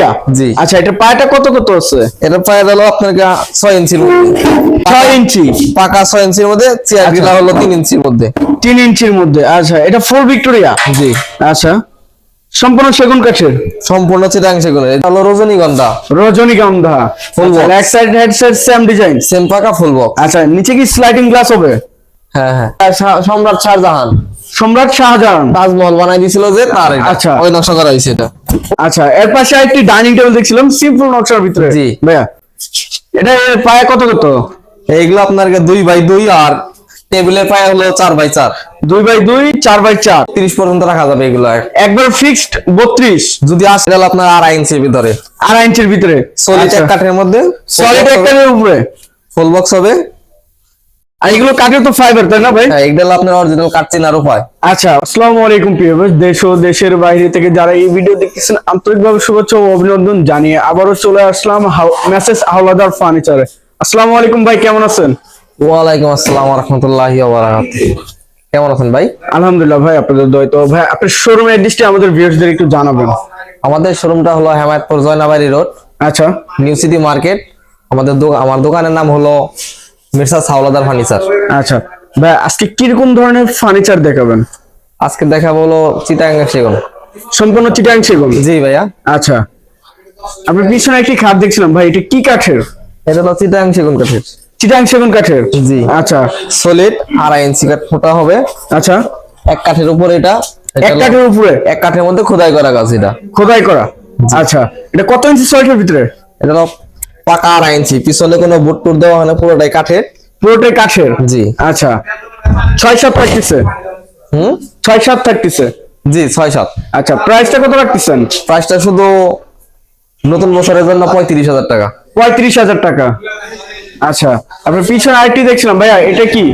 Victoria জি। আচ্ছা এটা পায়াটা কত কত আছে? এটা হলো আপনার ইঞ্চির মধ্যে। ইঞ্চি। পাকা ইঞ্চির মধ্যে চেয়ার আচ্ছা। গিলা হলো তিন ইঞ্চির মধ্যে। ইঞ্চির মধ্যে। আচ্ছা এটা ভিক্টোরিয়া জি। আচ্ছা। সম্পূর্ণ সেগুন কাঠের? সম্পূর্ণ চিটাং সেগুলো এটা হলো রজনীগন্ধা। রজনীগন্ধা। Full box। এক side head side same design same পাকা ফুল বক্স আচ্ছা নিচে কি স্লাইডিং গ্লাস হবে? হ্যাঁ হ্যাঁ। শা- সম্রাট শাহজাহান। সম্রাট শাহজাহান। তাজমহল বানাই দিছিল যে তার আচ্ছা। ওই নকশা করা হয়েছে এটা। আচ্ছা এর পাশে একটি ডাইনিং টেবিল দেখছিলাম সিম্পল নকশার ভিতরে। জি। ভাইয়া এটা এর পায়া কত কত? এইগুলো আপনার দুই বাই দুই আর টেবিলের পায়ে হলো চার বাই চার। দুই বাই দুই চার বাই চার। তিরিশ পর্যন্ত রাখা যাবে এগুলো। একবার ফিক্সড বত্রিশ। যদি আসে তাহলে আপনার আড়াই ইঞ্চির ভিতরে। আড়াই ইঞ্চির ভিতরে। সলিড এক কাঠের মধ্যে। সলিড একটা উপরে। ফুল বক্স হবে। আর এগুলো কাঠের তো ফাইবার তাই না ভাই? হ্যাঁ এগুলো আপনার অরিজিনাল উপায় আচ্ছা আসসালামু আলাইকুম প্রিয় দেশ ও দেশের বাইরে থেকে যারা এই ভিডিও দেখতেছেন আন্তরিকভাবে শুভেচ্ছা ও অভিনন্দন জানিয়ে আবারও চলে আসলাম মেসেজ হাওলাদার ফার্নিচারে আসসালামু আলাইকুম ভাই কেমন আছেন? ওয়ালাইকুম আসসালাম রহমতুল্লাহ কেমন আছেন ভাই? আলহামদুলিল্লাহ ভাই আপনাদের দয় তো ভাই আপনার শোরুমের অ্যাড্রেসটি আমাদের ভিউয়ার্সদের একটু জানাবেন। আমাদের শোরুমটা হলো হেমায়তপুর জয়নাবাড়ি রোড আচ্ছা। নিউ সিটি মার্কেট আমাদের আমার দোকানের নাম হলো মির্সা সাওলাদার ফার্নিচার আচ্ছা ভাই আজকে কীরকম ধরনের ফার্নিচার দেখাবেন? আজকে দেখাবো হলো চিটাং সেগুন। সম্পূর্ণ চিটাং সেগুন? জি ভাইয়া। আচ্ছা। আমি পিছনে একটি খাট দেখছিলাম ভাই এটা কি কাঠের? এটা হলো চিটাং সেগুন কাঠের। চিটাং সেগুন কাঠের? জি। আচ্ছা। সলিড আড়াই ইঞ্চি কাঠ ফোটা হবে। আচ্ছা। এক কাঠের উপর এটা। এক কাঠের উপরে? এক কাঠের মধ্যে খোদাই করা গাছ এটা। খোদাই করা? আচ্ছা। এটা কত ইঞ্চি সল্টের ভিতরে? এটা পাকা আড়াই ইঞ্চি পিছনে কোনো বুট টুট দেওয়া হয় না পুরোটাই কাঠের। পুরোটাই কাঠের? জি। আচ্ছা। ছয় সাত থাকতেছে? হুম? ছয় সাত থাকতেছে? জি ছয় সাত। আচ্ছা প্রাইসটা কত রাখতেছেন? প্রাইসটা শুধু নতুন বছরের জন্য পঁয়ত্রিশ হাজার টাকা। পঁয়ত্রিশ হাজার টাকা। আচ্ছা আপনার পিছনে আরেকটি দেখছিলাম। ভাইয়া এটা কি?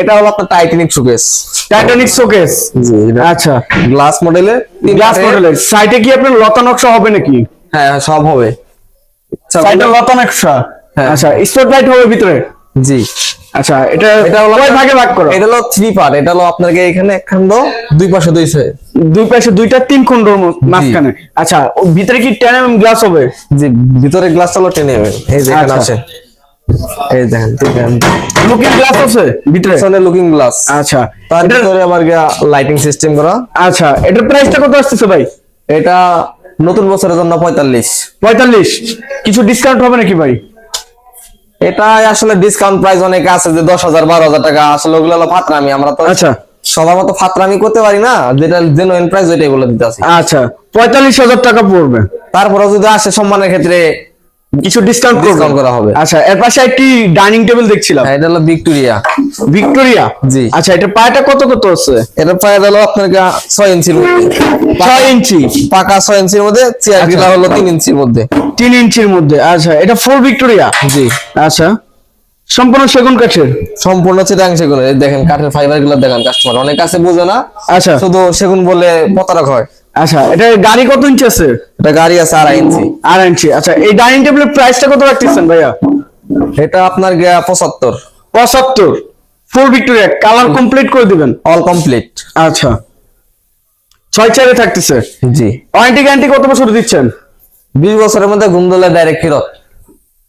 এটা হলো আপনার Titanic showcase Titanic showcase ji আচ্ছা। গ্লাস মডেলের গ্লাস মডেলের সাইডে কি আপনার লতা নকশা হবে নাকি? হ্যাঁ, সব হবে। লতা নকশা হ্যাঁ। আচ্ছা স্পট লাইট হবে ভিতরে? জি। আচ্ছা এটা এটা হলো কয় ভাগে ভাগ করো? এটা হলো থ্রি পার্ট এটা হলো আপনাকে এখানে এক দুই পাশে দুই দুই পাশে দুইটা তিন খন্ডর মাঝখানে। আচ্ছা ভিতরে কি টেন এম গ্লাস হবে? জি ভিতরে গ্লাসটা হলো টেনে নেবেন এই যে এখানে আচ্ছা। আছে। এই দেখেন দেখেন। লুকিং গ্লাস আছে ভিতরে? লুকিং গ্লাস আচ্ছা। তার এটার- ভিতরে আবার লাইটিং সিস্টেম করা। আচ্ছা এটার প্রাইসটা কত আসতেছে ভাই? এটা নতুন বছরের জন্য পঁয়তাল্লিশ। পঁয়তাল্লিশ? কিছু ডিসকাউন্ট হবে নাকি ভাই? এটা আসলে ডিসকাউন্ট প্রাইস অনেক আছে যে দশ হাজার বারো হাজার টাকা। আসলে ওগুলো হলো ফাতরামি। আমরা তো আচ্ছা। সবার মতো ফাতরামি করতে পারি না। যেটা জেনুইন প্রাইস ওইটাই বলে দিতে আচ্ছা। পঁয়তাল্লিশ হাজার টাকা পড়বে। তারপরে যদি আসে সম্মানের ক্ষেত্রে কিছু ডিসকাউন্ট ডিসকাউন্ট করা হবে। আচ্ছা এর পাশে একটি ডাইনিং টেবিল দেখছিলাম। হ্যাঁ, এটা হলো ভিক্টোরিয়া। ভিক্টোরিয়া? জি। আচ্ছা এটা পায়াটা কত কত আছে? এটা প্রায় হলো আপনার গা ছয় ইঞ্চির মধ্যে। ছয় ইঞ্চি। পাকা ছয় ইঞ্চির মধ্যে চেয়ার গিলা হলো তিন ইঞ্চির মধ্যে। তিন ইঞ্চির মধ্যে। আচ্ছা এটা ফোর ভিক্টোরিয়া? জি। আচ্ছা সম্পূর্ণ সেগুন কাঠের? সম্পূর্ণ চিটাং সেগুন। দেখেন কাঠের ফাইবারগুলো দেখেন কাস্টমার অনেক কাছে বোঝে না। আচ্ছা। শুধু সেগুন বলে প্রতারক হয়। আচ্ছা এটা গাড়ি কত ইঞ্চি আছে? এটা গাড়ি আছে আড়াই ইঞ্চি আড়াই ইঞ্চি আচ্ছা এই ডাইনিং টেবিলের প্রাইসটা কত রাখতেছেন ভাইয়া? এটা আপনার পঁচাত্তর। পঁচাত্তর। ফোর ভিক্টোরিয়া কালার কমপ্লিট করে দিবেন। অল কমপ্লিট আচ্ছা। ছয় চারে থাকতেছে। জি। ওয়ারেন্টি গ্যারান্টি কত বছর দিচ্ছেন? বিশ বছরের মধ্যে ঘুম দিলে ডাইরেক্ট ফেরত।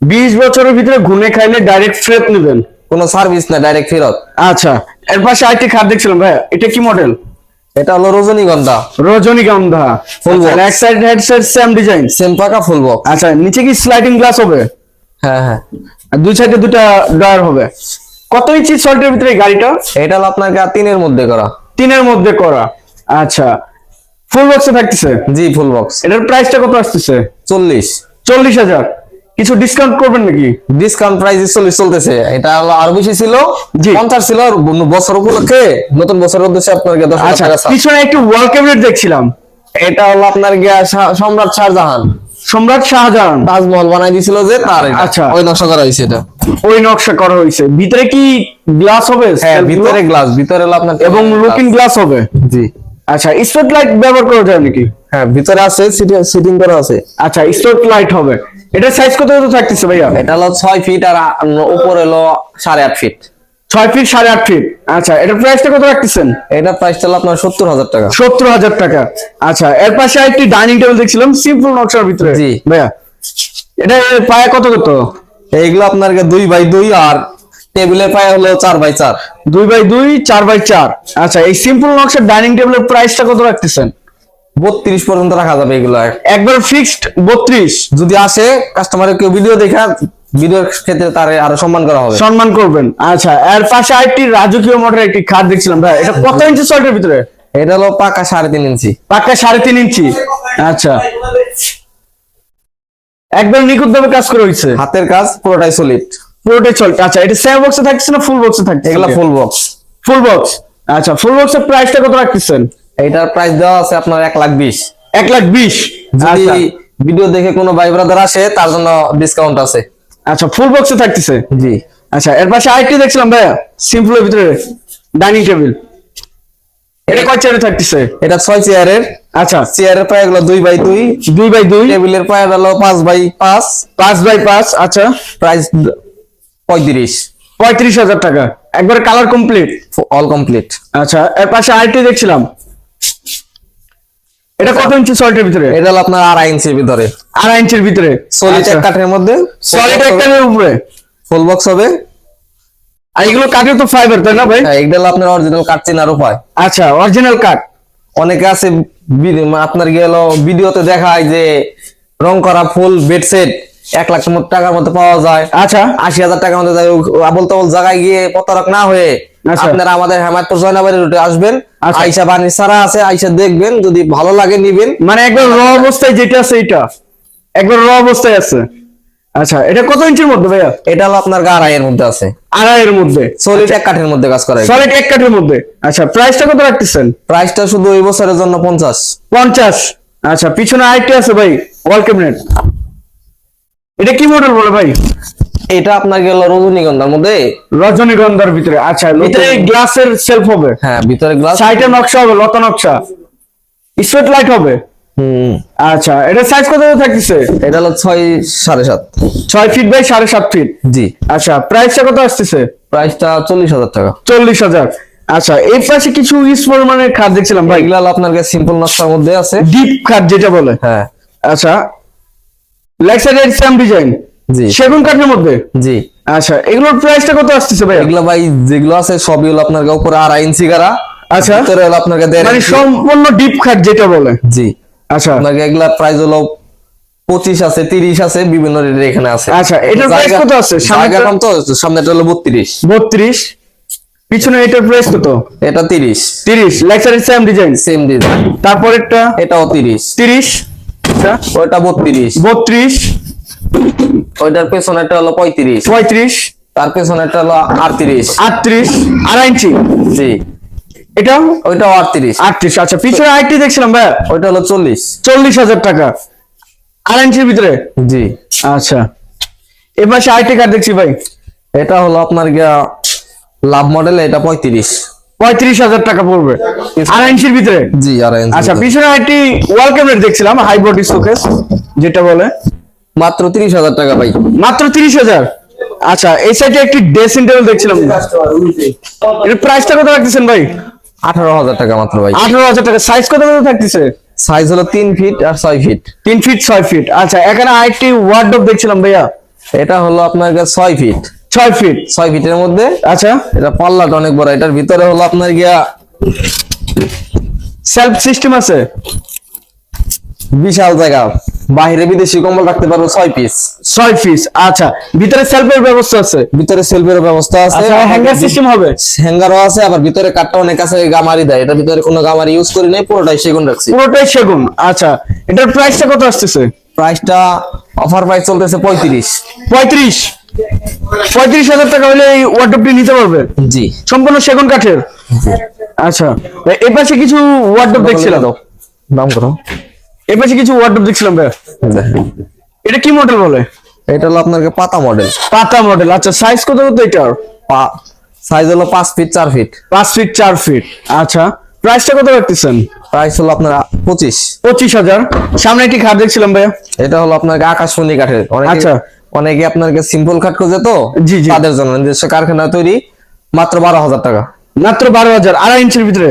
বিশ বছরের ভিতরে ঘুরে খাইলে ডাইরেক্ট ফ্রেত নেবেন। কোনো সার্ভিস না ডাইরেক্ট ফেরত। আচ্ছা এর পাশে আরেকটি খাট দেখছিলাম ভাইয়া এটা কি মডেল এটা হলো রজনীগন্ধা। রজনীগন্ধা। Box। এক side head side same design same পাকা ফুল বক্স আচ্ছা নিচে কি স্লাইডিং গ্লাস হবে? হ্যাঁ হ্যাঁ। আর দুই সাইডে দুটা ড্রয়ার হবে। কত ইঞ্চি সল্টের ভিতরে গাড়িটা? এটা হলো আপনার গা তিনের মধ্যে করা। তিনের মধ্যে করা। আচ্ছা ফুল বক্সে থাকতেছে? জি ফুল বক্স এটার প্রাইসটা কত আসতেছে? চল্লিশ। চল্লিশ হাজার। কিছু ডিসকাউন্ট করবেন নাকি? ডিসকাউন্ট প্রাইস চল্লিশ চলতেছে। এটা হলো আরও বেশি ছিল। পঞ্চাশ ছিল বছর উপলক্ষে নতুন বছরের উদ্দেশ্যে আপনার গিয়ে দশ হাজার আচ্ছা। পিছনে একটু ওয়াল ক্যাবিনেট দেখছিলাম। এটা হলো আপনার গিয়া সম্রাট শাহজাহান। সম্রাট শাহজাহান। তাজমহল বানাই দিছিল যে তার আচ্ছা। ওই নকশা করা হয়েছে এটা। ওই নকশা করা হয়েছে। ভিতরে কি গ্লাস হবে? হ্যাঁ ভিতরে গ্লাস ভিতরে হলো আপনার এবং লুকিং গ্লাস হবে? জি। আচ্ছা স্পট লাইট ব্যবহার করা যায় নাকি? হ্যাঁ ভিতরে আছে সিটিং করা আছে। আচ্ছা স্পট লাইট হবে। এটা সাইজ কত কত থাকতেছে ভাইয়া? এটা হলো ছয় ফিট আর উপর হলো সাড়ে আট ফিট ছয় ফিট সাড়ে আট ফিট আচ্ছা এটার প্রাইসটা কত রাখতেছেন? এটা প্রাইস হলো আপনার সত্তর হাজার টাকা। সত্তর হাজার টাকা। আচ্ছা এর পাশে একটি ডাইনিং টেবিল দেখছিলাম সিম্পল নকশার ভিতরে। জি। ভাইয়া এটা পায়া কত কত? এইগুলো আপনার দুই বাই দুই আর টেবিলের পায়ে হলো চার বাই চার। দুই বাই দুই চার বাই চার। আচ্ছা এই সিম্পল নকশার ডাইনিং টেবিলের প্রাইসটা কত রাখতেছেন? বত্রিশ পর্যন্ত রাখা যাবে এগুলো। একবার ফিক্সড বত্রিশ। যদি আসে কাস্টমারের কেউ ভিডিও দেখা ভিডিওর ক্ষেত্রে তার আরও সম্মান করা হবে। সম্মান করবেন। আচ্ছা এর পাশে আরেকটি রাজকীয় মডেল একটি খাট দেখছিলাম ভাই। এটা কত ইঞ্চি শর্টের ভিতরে? এটা হলো পাকা সাড়ে তিন ইঞ্চি। পাক্কা সাড়ে তিন ইঞ্চি। আচ্ছা। একবার নিখুঁত ভাবে কাজ করে হয়েছে হাতের কাজ পুরোটাই সলিড পুরোটাই চল আচ্ছা এটা সেম বক্সে থাকছে না ফুল বক্সে থাকছে এগুলা ফুল বক্স ফুল বক্স আচ্ছা ফুল বক্সের প্রাইসটা কত রাখতেছেন? এইটার প্রাইস দেওয়া আছে আপনার এক লাখ বিশ। এক লাখ বিশ? যদি আচ্ছা। ভিডিও দেখে কোনো ভাই ব্রাদার আসে তার জন্য ডিসকাউন্ট আছে। আচ্ছা ফুল বক্সে থাকতেছে? জি। আচ্ছা এর পাশে আরেকটি দেখছিলাম ভাইয়া সিম্পলের ভিতরে ডাইনিং টেবিল এটা কয় চেয়ারে থাকতেছে? এটা ছয় চেয়ারের আচ্ছা। চেয়ারের পায়ে গুলো দুই বাই দুই। দুই বাই দুই? টেবিলের পায়ে হলো পাঁচ বাই পাঁচ। পাঁচ বাই পাঁচ আচ্ছা। প্রাইস পঁয়ত্রিশ। পঁয়ত্রিশ হাজার টাকা। একবার কালার কমপ্লিট অল কমপ্লিট আচ্ছা এর পাশে আরেকটি দেখছিলাম এটা কত ইঞ্চি সলিডের ভিতরে? এটা হলো আপনার আড়াই ইঞ্চির ভিতরে। আড়াই ইঞ্চির ভিতরে? সলিড এক কাঠের মধ্যে সলিড এক কাঠের উপরে? ফুল বক্স হবে। আর এগুলো কাঠের তো ফাইবার তাই না ভাই? হ্যাঁ এগুলো আপনার অরিজিনাল কাঠ চেনার উপায়। আচ্ছা অরিজিনাল কাঠ। অনেকে আছে আপনার গেল ভিডিওতে দেখায় যে রং করা ফুল বেড সেট এক লাখ টাকার মধ্যে পাওয়া যায়। আচ্ছা। আশি হাজার টাকার মধ্যে যায় আবল তাবল জায়গায় গিয়ে প্রতারক না হয়ে আচ্ছা। আপনারা আমাদের হেমায়তপুর জয়নাবাড়ি রুটে আসবেন। আচ্ছা। আইসা বানি সারা আছে আইসা দেখবেন যদি ভালো লাগে নিবেন। মানে একবার র অবস্থায় যেটা আছে এটা একবার র অবস্থায় আছে। আচ্ছা এটা কত ইঞ্চির মধ্যে ভাইয়া? এটা হলো আপনার আড়াইয়ের মধ্যে আছে। আড়াইয়ের মধ্যে। সলিড এক কাঠের মধ্যে কাজ করে সলিড এক কাঠের মধ্যে। আচ্ছা প্রাইসটা কত রাখতেছেন? প্রাইসটা শুধু এই বছরের জন্য পঞ্চাশ। পঞ্চাশ। আচ্ছা পিছনে আরেকটি আছে ভাই ওয়াল ক্যাবিনেট এটা কি মডেল বলে ভাই? এটা আপনার গেল রজনীগন্ধার মধ্যে। রজনীগন্ধার ভিতরে আচ্ছা ভিতরে গ্লাসের সেলফ হবে। হ্যাঁ ভিতরে গ্লাস সাইডে নকশা হবে লতা নকশা। স্ট্রিট লাইট হবে? হুম। আচ্ছা এটা সাইজ কত থাকতেছে? এটা হলো ছয় সাড়ে সাত। ছয় ফিট বাই সাড়ে সাত ফিট জি। আচ্ছা প্রাইসটা কত আসতেছে? প্রাইসটা চল্লিশ হাজার টাকা। চল্লিশ হাজার। আচ্ছা এই পাশে কিছু ইস পরিমাণের খাট দেখছিলাম ভাই। এগুলা আপনার সিম্পল নকশার মধ্যে আছে। ডিপ খাট যেটা বলে। হ্যাঁ। আচ্ছা লেগ সাইডের সেম ডিজাইন জি। সেগুন কাঠের মধ্যে? জি। আচ্ছা এগুলোর প্রাইসটা কত আসতেছে ভাই এগুলো ভাই যেগুলো আছে সবই হলো আপনার উপরে আড়াই ইঞ্চি গাড়া। আচ্ছা। ভিতরে হলো আপনার মানে সম্পূর্ণ ডিপ খাট যেটা বলে। জি। আচ্ছা। আপনার এগুলা প্রাইস হলো পঁচিশ আছে তিরিশ আছে বিভিন্ন রেটের এখানে আছে। আচ্ছা, এটার জায়গা- কত আছে? কম তো সামনেটা হলো বত্রিশ। বত্রিশ। পিছনে এটার প্রাইস কত? এটা তিরিশ। তিরিশ। সাইডের সেম ডিজাইন সেম ডিজাইন তারপরেরটা? এটাও তিরিশ। তিরিশ। আচ্ছা। ওইটা বত্রিশ। বত্রিশ। ওইটার পেছনেরটা হলো পঁয়ত্রিশ। পঁয়ত্রিশ। তার পেছনেরটা হলো আটত্রিশ। আটত্রিশ। আড়াই ইঞ্চি। জি। এটা? ওইটাও আটত্রিশ। আটত্রিশ আচ্ছা। পিছনে আরেকটি দেখছিলাম ভাই। ওইটা হলো চল্লিশ। চল্লিশ হাজার টাকা। আড়াই ইঞ্চির ভিতরে? জি। আচ্ছা। এবার সে আরেকটি কার্ড দেখছি ভাই? এটা হলো আপনার গিয়া লাভ মডেল এটা পঁয়ত্রিশ। পঁয়ত্রিশ হাজার টাকা পড়বে। আড়াই ইঞ্চির ভিতরে? জি আর আচ্ছা পিছনে একটি ওয়াল ক্যাবিনেট দেখছিলাম হাই বডি শোকেস যেটা বলে। মাত্র তিরিশ হাজার টাকা ভাই। মাত্র তিরিশ হাজার? আচ্ছা এই সাইডে একটি ড্রেসিং টেবিল দেখছিলাম। এর প্রাইসটা কত রাখতেছেন ভাই? আঠারো হাজার টাকা মাত্র ভাই। আঠারো হাজার টাকা। সাইজ কত কত থাকতেছে? সাইজ হলো তিন ফিট আর ছয় ফিট তিন ফিট ছয় ফিট আচ্ছা এখানে আরেকটি ওয়ার্ডরোব দেখছিলাম ভাইয়া। এটা হলো আপনার কাছে ছয় ফিট ছয় ফিট ছয় ফিটের মধ্যে। আচ্ছা। এটা পাল্লাটা অনেক বড় এটার ভিতরে হলো আপনার গিয়া সেলফ সিস্টেম আছে? বিশাল জায়গা। বাইরে বিদেশি কম্বল রাখতে পারব ছয় পিস ছয় পিস আচ্ছা। ভিতরে সেলফের ব্যবস্থা আছে? ভিতরে সেলফের ব্যবস্থা আছে। আচ্ছা হ্যাঙ্গার সিস্টেম হবে? হ্যাঙ্গারও আছে আবার ভিতরে কাঠটা অনেক আছে গামারি দেয়। এটা ভিতরে কোনো গামারি ইউজ করি নাই পুরোটাই সেগুন রাখছি। পুরোটাই সেগুন আচ্ছা। এটার প্রাইসটা কত আসতেছে? প্রাইসটা অফার প্রাইস চলতেছে পঁয়ত্রিশ। পঁয়ত্রিশ? পঁয়ত্রিশ হাজার টাকা হলে এই ওয়ার্ডরোবটি নিতে পারবে? জি। সম্পূর্ণ সেগুন কাঠের? আচ্ছা। এ পাশে কিছু ওয়ার্ডরোব দেখছিলাম। দাম করো। এ পাশে কিছু ওয়ার্ডরোব দেখছিলাম ভাই এটা কি মডেল বলে? এটা হলো আপনার পাতা মডেল পাতা মডেল আচ্ছা সাইজ কত কত এটার? সাইজ হলো পাঁচ ফিট চার ফিট পাঁচ ফিট চার ফিট আচ্ছা প্রাইসটা কত রাখতেছেন? প্রাইস হলো আপনার পঁচিশ। পঁচিশ হাজার। সামনে একটি খাট দেখছিলাম ভাইয়া। এটা হলো আপনার আকাশমণি কাঠের আচ্ছা। অনেকে আপনার সিম্পল কাঠ খোঁজে তো? জি, জি। তাদের জন্য। নিজস্ব কারখানা তৈরি মাত্র বারো হাজার টাকা। মাত্র বারো হাজার আড়াই ইঞ্চির ভিতরে?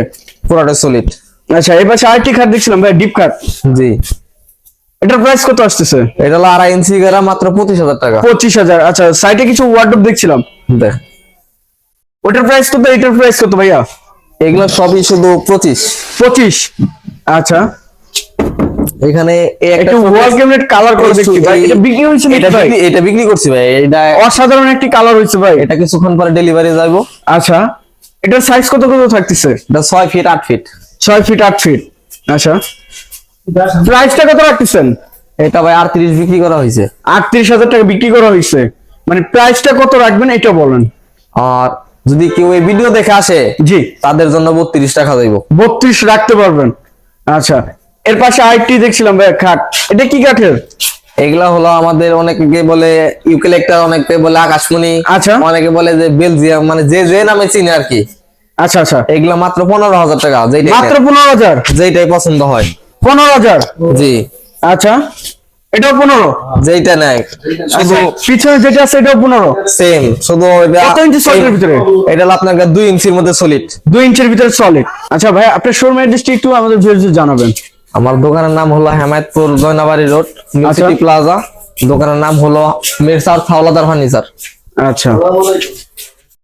পুরোটা সলিড আচ্ছা পাশে আরেকটি খাট দেখছিলাম ভাই ডিপ খাট। জি। এটার প্রাইস কত আসতেছে? এটা হলো আড়াই ইঞ্চি গেরা মাত্র পঁচিশ হাজার টাকা। পঁচিশ হাজার আচ্ছা সাইডে কিছু ওয়ার্ডরোব দেখছিলাম। দেখ। ওটার প্রাইস কত এটার প্রাইস কত ভাইয়া? এগুলো সবই শুধু পঁচিশ। পঁচিশ। আচ্ছা। এখানে এই একটা একটু ওয়াল ক্যাবিনেট কালার করে দেখছি ভাই। এটা বিক্রি হয়েছে এটা এটা বিক্রি করছি ভাই। এটা অসাধারণ একটি কালার ভাই। এটা কিছুক্ষণ পরে ডেলিভারি যাইবো। আচ্ছা সাইজ কত কত থাকতেছে? এটা ফিট ফিট ফিট ফিট আচ্ছা। প্রাইসটা কত রাখতেছেন? এটা ভাই আটত্রিশ বিক্রি করা হয়েছে। আটত্রিশ হাজার টাকা বিক্রি করা হয়েছে। মানে প্রাইসটা কত রাখবেন এটা বলেন। আর যদি কেউ এই ভিডিও দেখে আসে জি। তাদের জন্য বত্রিশ টাকা যাইবো। বত্রিশ রাখতে পারবেন। আচ্ছা এর পাশে আরেকটি দেখছিলাম ভাই খাট। এটা কি কাঠের? এগুলা হলো আমাদের অনেকে বলে ইউকেলেক্টার অনেকে বলে আকাশমণি আচ্ছা। অনেকে বলে যে বেলজিয়াম মানে যে যে নামে চিনে আর কি আচ্ছা আচ্ছা। এগুলা মাত্র পনেরো হাজার টাকা যেটাই মাত্র পনেরো হাজার? যেইটাই পছন্দ হয়। পনেরো হাজার? জি। আচ্ছা। এটাও পনেরো? যেইটা নেয়। শুধু আচ্ছা, পিছনে যেটা আছে এটাও পনেরো? সেম শুধু এটা- কত ইঞ্চি এর ভিতরে? এটা আপনার দুই ইঞ্চির মধ্যে সলিড দুই ইঞ্চের ভিতরে সলিড আচ্ছা ভাই আপনার শোরুম অ্যাড্রেসটি একটু আমাদের জানাবেন। আমার দোকানের নাম হলো হেমায়তপুর জয়নাবাড়ি রোড আচ্ছা। সিটি প্লাজা দোকানের নাম হলো মির্সার হাওলাদার ফার্নিচার। আচ্ছা।